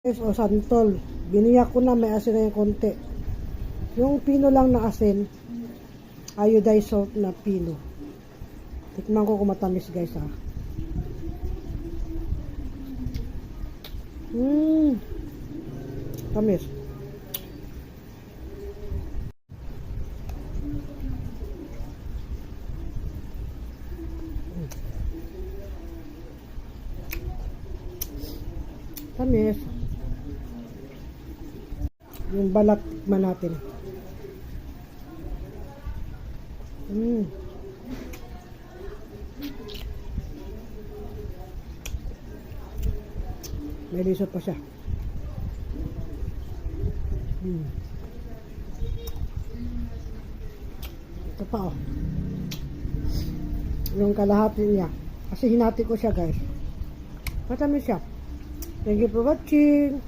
Guys, o santol. Biniyak ko na may asin na yung konti. Yung pino lang na asin, iodized salt na pino. Tikman ko kung matamis guys ha. Mmm. Tamis. Tamis. Yung balat man natin. Mm. May lisot pa siya. Mm. Ito pa oh. Yung kalahati niya. Kasi hinati ko siya guys. Matamis siya. Thank you for watching.